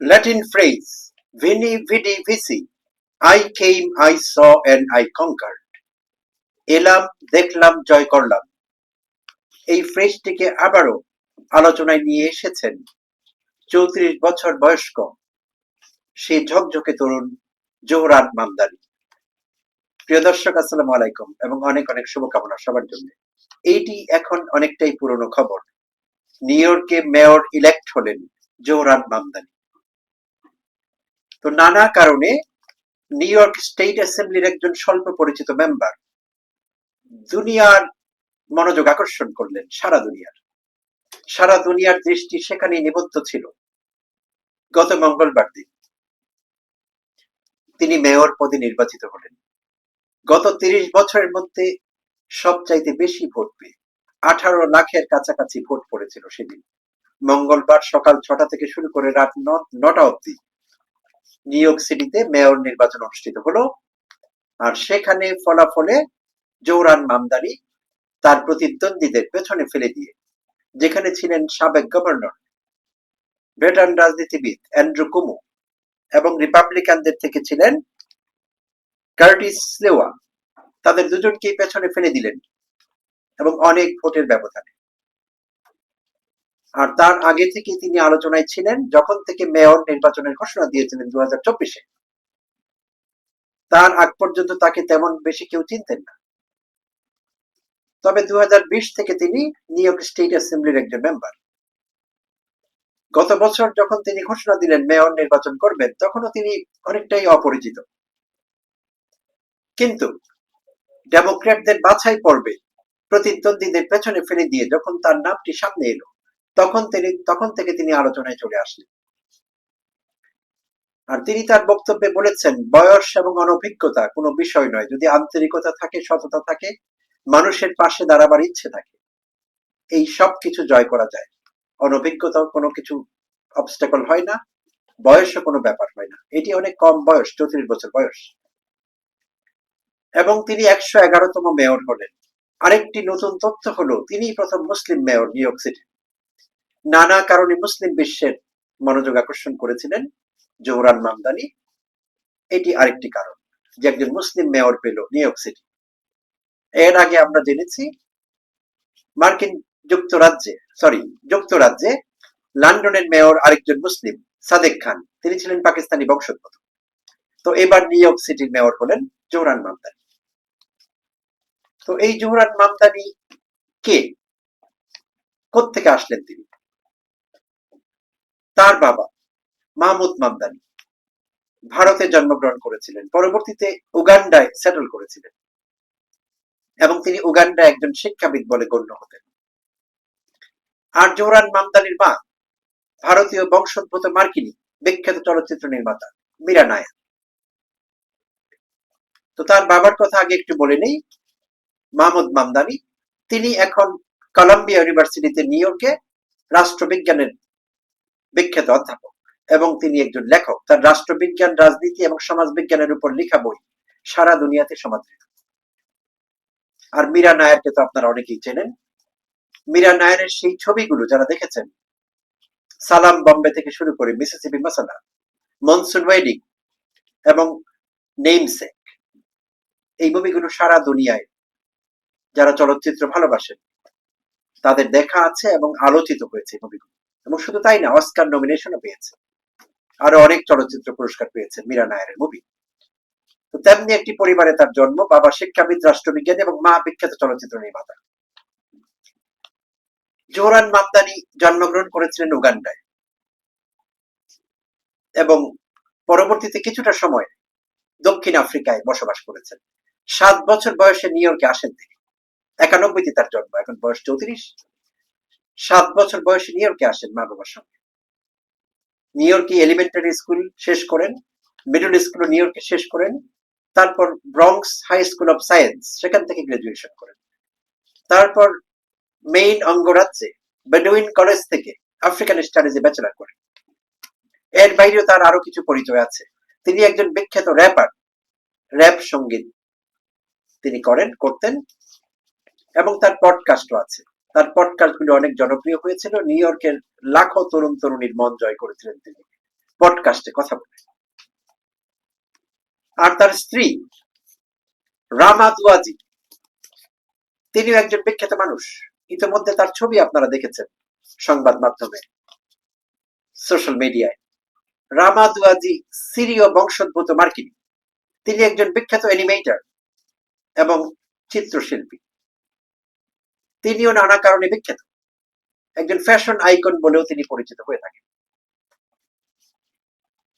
Latin phrase Vini Vidi Vici I came, I saw and I conquered. এলাম দেখলাম জয় করলাম। এই ফ্রেজটিকে আবারও আলোচনায় নিয়ে এসেছেন চৌত্রিশ বছর বয়স্ক সেই ঝকঝকে তরুণ জোহরান মামদানি। প্রিয় দর্শক আসসালামু আলাইকুম এবং অনেক অনেক শুভকামনা সবার জন্য। এইটি এখন অনেকটাই পুরনো খবর। নিউ ইয়র্কে মেয়র ইলেক্ট হলেন জোহরান মামদানি। তো নানা কারণে নিউ ইয়র্ক স্টেট অ্যাসেম্বলির একজন স্বল্প পরিচিত মেম্বার দুনিয়ার মনোযোগ আকর্ষণ করলেন, সারা দুনিয়ার। সারা দুনিয়ার দৃষ্টি সেখানে নিবদ্ধ ছিল। গত মঙ্গলবার দিন তিনি মেয়র পদে নির্বাচিত হলেন। গত তিরিশ বছরের মধ্যে সবচাইতে বেশি ভোট পেয়ে আঠারো লাখের কাছাকাছি ভোট পড়েছিল সেদিন। মঙ্গলবার সকাল ছটা থেকে শুরু করে রাত নটা অবধি নিউ ইয়র্ক সিটিতে মেয়র নির্বাচন অনুষ্ঠিত হলো। আর সেখানে ফলাফলে জৌরান মামদানি তার প্রতিদ্বন্দ্বীদের পেছনে ফেলে দিয়ে, যেখানে ছিলেন সাবেক গভর্নর ব্রিটেন রাজনীতিবিদ অ্যান্ড্রু কুমু এবং রিপাবলিকানদের থেকে ছিলেন কার্টিস স্লেওয়া তাদের দুজনকেই পেছনে ফেলে দিলেন এবং অনেক ভোটের ব্যবধানে। আর তার আগে থেকে তিনি আলোচনায় ছিলেন যখন থেকে মেয়র নির্বাচনের ঘোষণা দিয়েছিলেন দু হাজার চব্বিশে। তার আগ পর্যন্ত তাকে তেমন বেশি কেউ চিনতেন না। তবে দু হাজার বিশ থেকে তিনি নিউ ইয়র্ক স্টেট অ্যাসেম্বলির একজন মেম্বার গত বছর যখন তিনি ঘোষণা দিলেন মেয়র নির্বাচন করবেন, তখনও তিনি অনেকটাই অপরিচিত। কিন্তু ডেমোক্র্যাটদের বাছাই পর্বে প্রতিদ্বন্দ্বীদের পেছনে ফেলে দিয়ে যখন তার নামটি সামনে এলো তখন তিনি, তখন থেকে তিনি আলোচনায় চলে আসলেন। আর তিনি তার বক্তব্যে বলেছেন, বয়স এবং অনভিজ্ঞতা কোনো বিষয় নয়। যদি আন্তরিকতা থাকে, সততা থাকে, মানুষের পাশে দাঁড়াবার ইচ্ছে থাকে, এই সব কিছু জয় করা যায়। অনভিজ্ঞতা কোনো কিছু অবস্টেকল হয় না, বয়সও কোনো ব্যাপার হয় না। এটি অনেক কম বয়স, চৌত্রিশ বছর বয়স। এবং তিনি একশো এগারোতম মেয়র হলেন। আরেকটি নতুন তথ্য হলো তিনি প্রথম মুসলিম মেয়র নিউ ইয়র্ক সিটি নানা কারণে মুসলিম বিশ্বের মনোযোগ আকর্ষণ করেছিলেন জোহরান মামদানি। এটি আরেকটি কারণ যে একজন মুসলিম মেয়র পেল নিউ ইয়র্ক সিটি। এর আগে আমরা জেনেছি মার্কিন যুক্তরাজ্যে সরি যুক্তরাজ্যে লন্ডনের মেয়র আরেকজন মুসলিম, সাদেক খান। তিনি ছিলেন পাকিস্তানি বংশোদ্ভূত। তো এবার নিউ ইয়র্ক সিটির মেয়র হলেন জোহরান মামদানি। তো এই জোহরান মামদানি কে? কোত্থেকে আসলেন তিনি? তার বাবা, মাহমুদ মামদানি, ভারতে জন্মগ্রহণ করেছিলেন। পরবর্তীতে উগান্ডায় সেটেল করেছিলেন এবং তিনি উগান্ডা একজন শিক্ষাবিদ বলে গণ্য হতেন। আর জোহরান মামদানির মা, ভারতীয় বংশোদ্ভূত মার্কিনী, বিখ্যাত চলচ্চিত্র নির্মাতা মীরা নায়ার। তো তার বাবার কথা আগে একটু বলে নেই। মাহমুদ মামদানি, তিনি এখন কলম্বিয়া ইউনিভার্সিটিতে নিউ ইয়র্কে রাষ্ট্রবিজ্ঞানের বিখ্যাত অধ্যাপক এবং তিনি একজন লেখক। তার রাষ্ট্রবিজ্ঞান, রাজনীতি এবং সমাজবিজ্ঞানের উপর লেখা বই সারা দুনিয়াতে সমাদৃত। আর মীরা নায়ারকে তো আপনারা অনেকেই চেনেন। মীরা নায়ারের সেই ছবিগুলো যারা দেখেছেন, সালাম বম্বে থেকে শুরু করে মিসিসিপি মাসালা, মনসুন ওয়েডিং এবং নেমসেক এই মুভিগুলো সারা দুনিয়ায় যারা চলচ্চিত্র ভালোবাসেন, তাদের দেখা আছে এবং আলোচিত হয়েছে মুভিগুলো। এবং শুধু তাই না, অস্কার নমিনেশনও পেয়েছে। আরও অনেক চলচ্চিত্র পুরস্কার পেয়েছে মীরা নায়ারের মুভি। তো তেমনি একটি পরিবারে তার জন্ম, বাবা শিক্ষাবিদ, রাষ্ট্রবিজ্ঞানী এবং মা বিখ্যাত চলচ্চিত্র নির্মাতা। জোহরান মামদানি জন্মগ্রহণ করেছিলেন উগান্ডায়। এবং পরবর্তীতে কিছুটা সময় দক্ষিণ আফ্রিকায় বসবাস করেছেন। সাত বছর বয়সে নিউ ইয়র্কে আসেন তিনি। একানব্বইতে তার জন্ম, এখন বয়স চৌত্রিশ। সাত বছর বয়সে নিউ ইয়র্কে আসেন মা বাবার সঙ্গে। নিউ ইয়র্কে এলিমেন্টারি স্কুল শেষ করেন মিডল স্কুল নিউ ইয়র্কে শেষ করেন, তারপর Bronx High School of Science সেখান থেকে গ্রাজুয়েশন করেন। তারপর মেইন অঙ্গরাজ্যে বেডুইন কলেজ থেকে আফ্রিকান স্টাডিজে ব্যাচেলার করেন। এর বাইরেও তার আরও কিছু পরিচয় আছে। তিনি একজন বিখ্যাত র্যাপার র্যাপ সংগীত তিনি করেন, করতেন এবং তার পডকাস্টও আছে। তার পডকাস্টগুলো অনেক জনপ্রিয় হয়েছিল। নিউ ইয়র্কের লাখো তরুণ তরুণীর মন জয় করেছিলেন তিনি। পডকাস্টে কথা বলে। আর তার স্ত্রী, রামা দুয়াজি, তিনিও একজন বিখ্যাত মানুষ। ইতিমধ্যে তার ছবি আপনারা দেখেছেন সংবাদ মাধ্যমে সোশ্যাল মিডিয়ায় রামা দুয়াজি সিরীয় বংশোদ্ভূত মার্কিনী। তিনি একজন বিখ্যাত অ্যানিমেটর এবং চিত্রশিল্পী। তিনিও নানা কারণে বিখ্যাত। একজন ফ্যাশন আইকন বলেও তিনি পরিচিত হয়ে থাকেন।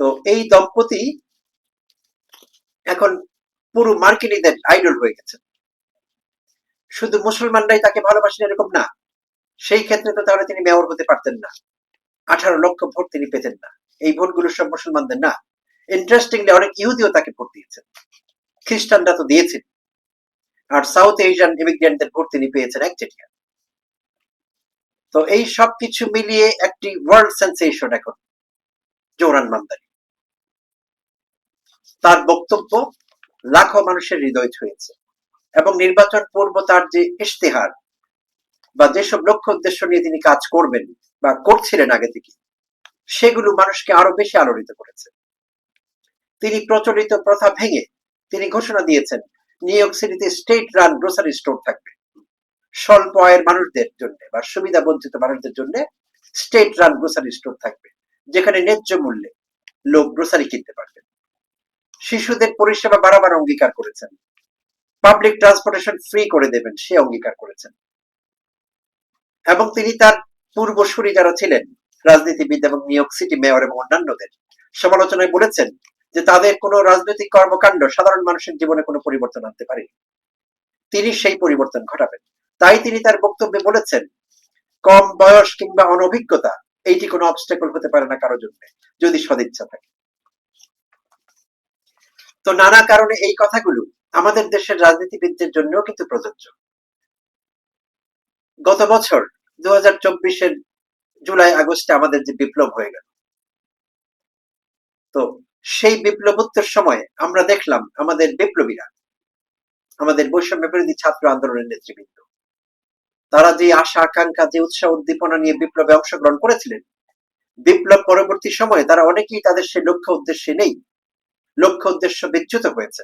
তো এই দম্পতি এখন পুরো মার্কিনীদের আইডল হয়ে গেছে। শুধু মুসলমানরাই তাকে ভালোবাসেন এরকম না, সেই ক্ষেত্রে তো তাহলে তিনি মেয়র হতে পারতেন না। আঠারো লক্ষ ভোট তিনি পেতেন না। এই ভোটগুলো সব মুসলমানদের না। ইন্টারেস্টিংলি অনেক ইহুদিও তাকে ভোট দিয়েছেন। খ্রিস্টানরা তো দিয়েছেন। আর সাউথ এশিয়ান ইমিগ্রেন্টদের ভোট তিনি পেয়েছেন একচেটিয়া তো এই সব কিছু মিলিয়ে একটি ওয়ার্ল্ড সেন্সেশন এখন জোরান মান্দারি তার বক্তব্য, লাখো মানুষের হৃদয় ছুঁয়েছে এবং নির্বাচন পূর্ব তার যে ইশতেহার বা যেসব লক্ষ্য উদ্দেশ্য নিয়ে তিনি কাজ করবেন বা করছিলেন আগে থেকে, সেগুলো মানুষকে আরও বেশি আলোড়িত করেছে। তিনি প্রচলিত প্রথা ভেঙে তিনি ঘোষণা দিয়েছেন নিউ ইয়র্ক সিটিতে স্টেট রান গ্রোসারি স্টোর থাকবে। স্বল্প আয়ের মানুষদের জন্য বা সুবিধা বঞ্চিত মানুষদের জন্য স্টেট রান গ্রোসারি স্টোর থাকবে, যেখানে ন্যায্য মূল্যে লোক গ্রোসারি কিনতে পারবে। শিশুদের পরিষেবা বারবার অঙ্গীকার করেছেন। পাবলিক ট্রান্সপোর্টেশন ফ্রি করে দেবেন, সে অঙ্গীকার করেছেন। এবং তিনি তার পূর্বসূরি যারা ছিলেন, রাজনীতিবিদ এবং নিউ ইয়র্ক সিটি মেয়র এবং অন্যান্যদের, সমালোচনায় বলেছেন যে তাদের কোনো রাজনৈতিক কর্মকাণ্ড সাধারণ মানুষের জীবনে কোনো পরিবর্তন আনতে পারে তিনি সেই পরিবর্তন ঘটাবেন। তাই তিনি তার বক্তব্যে বলেছেন, কম বয়স কিংবা অনভিজ্ঞতা, এইটি কোনো অবস্টেকল হতে পারে না কারোর জন্য, যদি সদিচ্ছা থাকে। তো নানা কারণে এই কথাগুলো আমাদের দেশের রাজনীতিবিদদের জন্যও কিন্তু প্রযোজ্য। গত বছর দু হাজার জুলাই আগস্টে আমাদের যে বিপ্লব হয়ে গেল, তো সেই বিপ্লবোত্তর সময় আমরা দেখলাম আমাদের বিপ্লবীরা, আমাদের বৈষম্য বিরোধী ছাত্র আন্দোলনের নেতৃবৃন্দ, তারা যে আশা, আকাঙ্ক্ষা, যে উৎসাহ, উদ্দীপনা নিয়ে বিপ্লবে অংশগ্রহণ করেছিলেন, বিপ্লব পরবর্তী সময়ে তারা অনেকেই তাদের সেই লক্ষ্য উদ্দেশ্যে নেই, লক্ষ্য উদ্দেশ্য বিচ্যুত হয়েছে।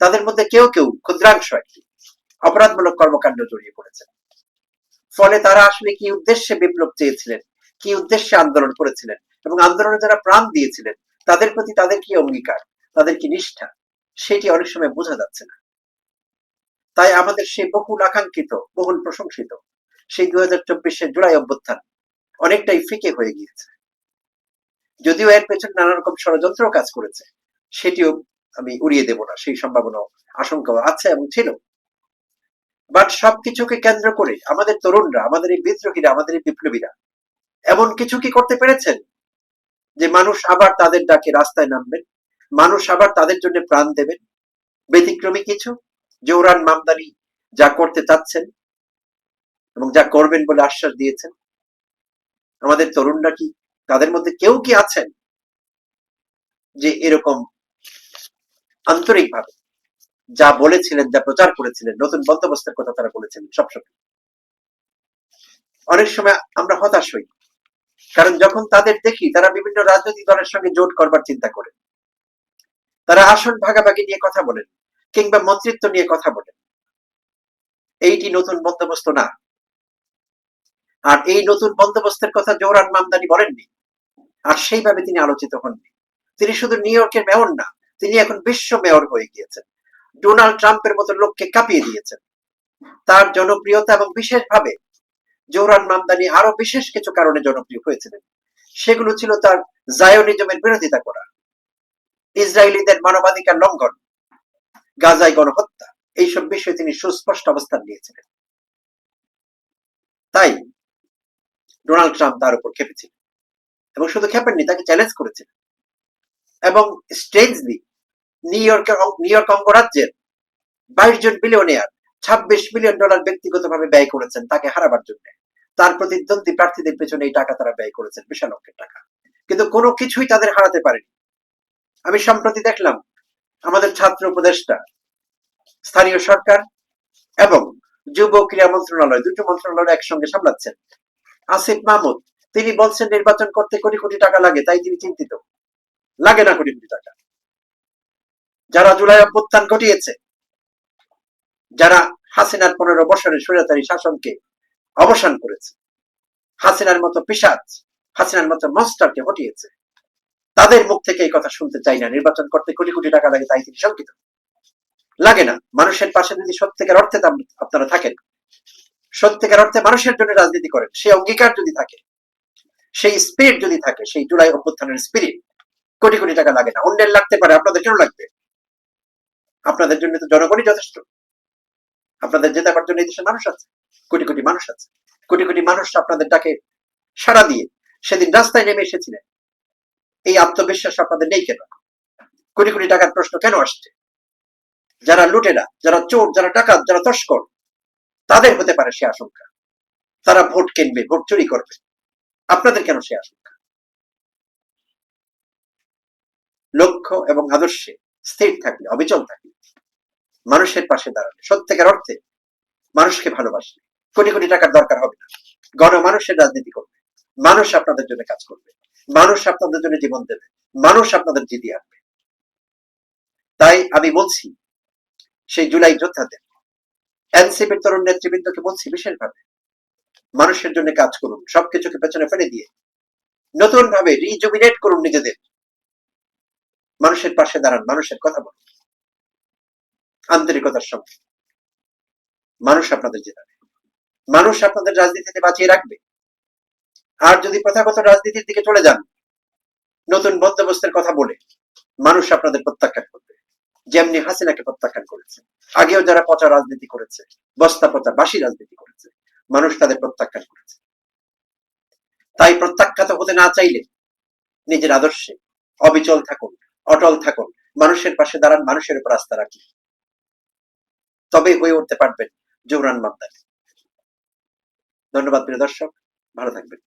তাদের মধ্যে কেউ কেউ ক্ষুদ্রাংশ কি অপরাধমূলক কর্মকাণ্ড জড়িয়ে পড়েছেন ফলে তারা আসলে কি উদ্দেশ্যে বিপ্লব চেয়েছিলেন, কি উদ্দেশ্যে আন্দোলন করেছিলেন এবং আন্দোলনে যারা প্রাণ দিয়েছিলেন তাদের প্রতি তাদের কি অঙ্গীকার? তাদের কি নিষ্ঠা? সেটি অনেক সময় বোঝা যাচ্ছে না। তাই আমাদের সেই বহুল আকাঙ্ক্ষিত, বহুল প্রশংসিত সেই দুই হাজার চব্বিশের জুলাই অভ্যুত্থান অনেকটাই ফিকে হয়ে গিয়েছে। যদিও এর পেছনে নানা রকম ষড়যন্ত্র কাজ করেছে, সেটিও আমি উড়িয়ে দেব না, সেই সম্ভাবনা আশঙ্কা আছে এবং ছিল। বাট সবকিছুকে কেন্দ্র করে আমাদের তরুণরা, আমাদের এই বিদ্রোহীরা, আমাদের এই বিপ্লবীরা এমন কিছু কি করতে পেরেছেন? যে মানুষ আবার তাদের ডাকে রাস্তায় নামবেন, মানুষ আবার তাদের জন্য প্রাণ দেবেন। ব্যতিক্রমী কিছু, জৌরান মামদানি যা করতে চাচ্ছেন এবং যা করবেন বলে আশ্বাস দিয়েছেন। আমাদের তরুণরা কি তাদের মধ্যে কেউ কি আছেন যে এরকম আন্তরিকভাবে যা বলেছিলেন, যা প্রচার করেছিলেন, নতুন বন্দোবস্তের কথা তারা বলেছিলেন সবসময়? অনেক সময় আমরা হতাশ হই। কারণ যখন তাদের দেখি, তারা বিভিন্ন রাজনৈতিক দলের সঙ্গে জোট করবার চিন্তা করে। তারা আসন ভাগাভাগি নিয়ে কথা বলেন, কিংবা মন্ত্রিত্ব নিয়ে কথা বলেন। এইটি নতুন বন্দোবস্ত না। আর এই নতুন বন্দোবস্তের কথা জৌরান মামদানি বলেননি। আর সেইভাবে তিনি আলোচিত হননি। তিনি শুধু নিউ ইয়র্কের মেয়র না, তিনি এখন বিশ্ব মেয়র হয়ে গিয়েছেন। ডোনাল্ড ট্রাম্পের মতো লোককে কাঁপিয়ে দিয়েছেন। তার জনপ্রিয়তা এবং বিশেষভাবে জৌরান মামদানি আরও বিশেষ কিছু কারণে জনপ্রিয় হয়েছিলেন। সেগুলো ছিল তার জায়োনিজমের বিরোধিতা করা, ইসরায়েলিদের মানবাধিকার লঙ্ঘন, গাজায় গণহত্যা, এইসব বিষয়ে তিনি সুস্পষ্ট অবস্থান নিয়েছিলেন। তাই ডোনাল্ড ট্রাম্প তার উপর খেপেছিলেন এবং শুধু খেপেননি, তাকে চ্যালেঞ্জ করেছিলেন। এবং স্ট্রেঞ্জলি নিউ ইয়র্কের নিউ ইয়র্ক অঙ্গরাজ্যের বাইশ জন বিলিয়নিয়ার ছাব্বিশ মিলিয়ন ডলার ব্যক্তিগতভাবে ব্যয় করেছেন, তাকে হারাবার জন্য। তার প্রতিদ্বন্দ্বী প্রার্থীদের পেছনে এই টাকা তারা ব্যয় করেছেন, বিশাল অঙ্কের টাকা। কিন্তু কোনো কিছুই তাদের হারাতে পারেনি। আমি সম্প্রতি দেখলাম, আমাদের ছাত্র উপদেষ্টা, স্থানীয় সরকার এবং যুব ক্রীড়া মন্ত্রণালয়, দুটো মন্ত্রণালয় একসঙ্গে সামলাচ্ছেন। আসিফ মাহমুদ, তিনি বলছেন, নির্বাচন করতে কোটি কোটি টাকা লাগে, তাই তিনি চিন্তিত। লাগে না কোটি কোটি টাকা। যারা জুলাই অভ্যুত্থান ঘটিয়েছে যারা হাসিনার পনেরো বছরের স্বৈরাচারী শাসনকে অবসান করেছে, হাসিনার মতো পিসাজ হাসিনার মতো মনস্টারকে হটিয়েছে, তাদের মুখ থেকে এই কথা শুনতে চাই না। নির্বাচন করতে কোটি কোটি টাকা লাগে, তাই তিনি শঙ্কিত। লাগে না। মানুষের পাশে যদি সত্যিকার অর্থে আপনারা থাকেন, সত্যিকার অর্থে মানুষের জন্য রাজনীতি করেন সেই অঙ্গীকার যদি থাকে, সেই স্পিরিট যদি থাকে, সেই জুলাই অভ্যুত্থানের স্পিরিট কোটি কোটি টাকা লাগে না। অন্যের লাগতে পারে, আপনাদের কেন লাগবে? আপনাদের জন্য তো জনগণই যথেষ্ট। আপনাদের জেতাবার জন্য এই দেশে মানুষ আছে, কোটি কোটি মানুষ আছে। কোটি কোটি মানুষ আপনাদের ডাকে সাড়া দিয়ে সেদিন রাস্তায় নেমে এসেছিলেন। এই আত্মবিশ্বাস আপনাদের নেই কেন? কোটি কোটি টাকার প্রশ্ন কেন আসছে? যারা লুটেরা, যারা চোর, যারা ডাকাত, যারা তস্কর, তাদের হতে পারে সে আশঙ্কা। তারা ভোট কিনবে, ভোট চুরি করবে। আপনাদের কেন সে আশঙ্কা? লক্ষ্য এবং আদর্শে স্থির থাকলে, অবিচল থাকলে মানুষের পাশে দাঁড়াবে সত্যিকার অর্থে মানুষকে ভালোবাসলে। কোটি কোটি টাকার দরকার হবে না। গণমানুষের রাজনীতি করবে। মানুষ আপনাদের জন্য কাজ করবে। মানুষ আপনাদের জন্য জীবন দেবে। মানুষ আপনাদের জিতিয়ে আনবে। তাই আমি বলছি, সেই জুলাই যোদ্ধাদের, এনসিপির তরুণ নেতৃবৃন্দকে বলছি বিশেষভাবে, মানুষের জন্য কাজ করুন, সবকিছুকে পেছনে ফেলে দিয়ে। নতুন ভাবে রিজুমিনেট করুন নিজেদের। মানুষের পাশে দাঁড়ান, মানুষের কথা বলুন। আন্তরিকতার সঙ্গে মানুষ আপনাদের জেতাবে মানুষ আপনাদের রাজনীতিতে বাঁচিয়ে রাখবে। আর যদি প্রথাগত রাজনীতির দিকে চলে যান, নতুন বন্দোবস্তের কথা বলে মানুষ আপনাদের প্রত্যাখ্যান করবে। যেমনি হাসিনাকে প্রত্যাখ্যান করেছে। আগেও যারা পচা রাজনীতি করেছে, বস্তা পচা বাসি রাজনীতি করেছে, মানুষ তাদের প্রত্যাখ্যান করেছে। তাই প্রত্যাখ্যাত হতে না চাইলে নিজের আদর্শে অবিচল থাকুন, অটল থাকুন, মানুষের পাশে দাঁড়ান, মানুষের উপর আস্থা রাখুন। তবে হয়ে উঠতে পারবেন যুবরান মাদ্দার। ধন্যবাদ প্রিয় দর্শক ভালো থাকবেন।